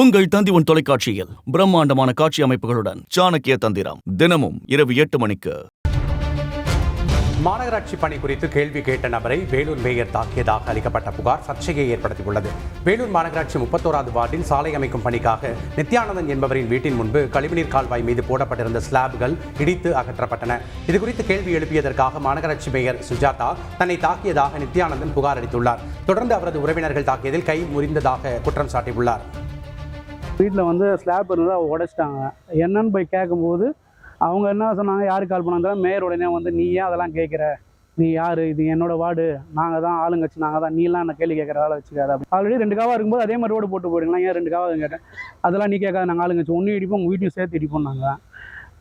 உங்கள் தந்தி உன் தொலைக்காட்சியில் பிரம்மாண்டமான காட்சி அமைப்புகளுடன் சாணக்கிய தந்திரம். தினமும் இரவு எட்டு மணிக்கு. மாநகராட்சி பணி குறித்து கேள்வி கேட்ட நபரை வேலூர் மேயர் தாக்கியதாக அளிக்கப்பட்ட புகார் சர்ச்சையை ஏற்படுத்தியுள்ளது. வேலூர் மாநகராட்சி முப்பத்தோராது வார்டில் சாலை அமைக்கும் பணிக்காக நித்யானந்தன் என்பவரின் வீட்டின் முன்பு கழிவுநீர் கால்வாய் மீது போடப்பட்டிருந்த ஸ்லாப்கள் இடித்து அகற்றப்பட்டன. இதுகுறித்து கேள்வி எழுப்பியதற்காக மாநகராட்சி மேயர் சுஜாதா தன்னை தாக்கியதாக நித்யானந்தன் புகார் அளித்துள்ளார். தொடர்ந்து அவரது உறவினர்கள் தாக்கியதில் கை முறிந்ததாக குற்றம் சாட்டியுள்ளார். வீட்டில் வந்து ஸ்லாப் இருந்தால் உடைச்சிட்டாங்க. என்னன்னு போய் கேட்கும்போது அவங்க என்ன சொன்னாங்க? யார் கால் பண்ணாங்க மேயர் உடனே வந்து நீ ஏன் அதெல்லாம் கேட்குற. நீ யார்? இது என்னோட வார்டு. நாங்கள் தான் ஆளுங்கட்சி. நாங்கள் தான். நீலாம் என்ன கேள்வி கேட்குற ஆளை வச்சுக்காத. ஆல்ரெடி ரெண்டு காவாக இருக்கும்போது அதே மாதிரி ரோடு போட்டு போயிடுங்களா? ஏன் ரெண்டு காவாக கேட்டேன் அதெல்லாம் நீ கேட்காத. நாங்கள் ஆளுங்கட்சி. ஒன்றும் இடிப்போம் உங்கள் வீட்டையும் சேர்த்து இடிப்போம் நாங்கள்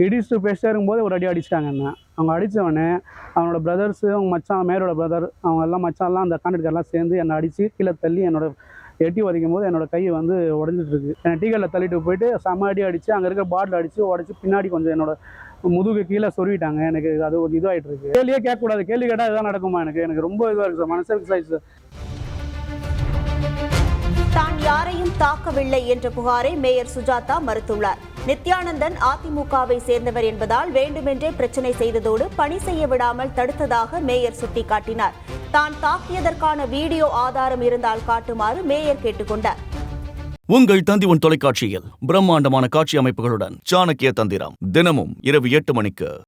இடிச்சுட்டு பேசிட்டே இருக்கும்போது ஒரு அடி அடிச்சிட்டாங்க என்ன? அவங்க அடித்தவொடனே அவனோட பிரதர்ஸு அவங்க மச்சான் மேரோட பிரதர் அவங்க எல்லாம் மச்சான்லாம் அந்த கான்ட்ராக்டர்லாம் சேர்ந்து என்னை அடித்து கீழே தள்ளி என்னோட எட்டி உதைக்கும் போது என்னோட கை வந்து உடஞ்சிட்டு இருக்கு என்னை டீக்கல்ல தள்ளிட்டு போயிட்டு சமாடி அடி அடிச்சு அங்கே இருக்க பாட்டில் அடிச்சு உடச்சி பின்னாடி கொஞ்சம் என்னோட முதுகு கீழே சொருவிட்டாங்க. எனக்கு அது ஒரு இதாகிட்டு இருக்கு கேள்வியே கேட்கக்கூடாது. கேள்வி கேட்டால் இதான் நடக்குமா எனக்கு? எனக்கு ரொம்ப இதுவாக இருக்கு சார். மனசு எக்ஸசைஸ் தான் யாரையும் தாக்கவில்லை என்ற புகாரை மேயர் சுஜாதா மறுத்துள்ளார். நித்யானந்தன் அதிமுகவை சேர்ந்தவர் என்பதால் வேண்டுமென்றே பிரச்சனை செய்ததோடு பணி செய்ய விடாமல் தடுத்ததாக மேயர் சுட்டிக்காட்டினார். தான் தாக்கியதற்கான வீடியோ ஆதாரம் இருந்தால் காட்டுமாறு மேயர் கேட்டுக்கொண்டார். உங்கள் தந்தி உன் தொலைக்காட்சியில் பிரம்மாண்டமான காட்சி அமைப்புகளுடன் சாணக்கிய தந்திரம் தினமும் இரவு எட்டு மணிக்கு.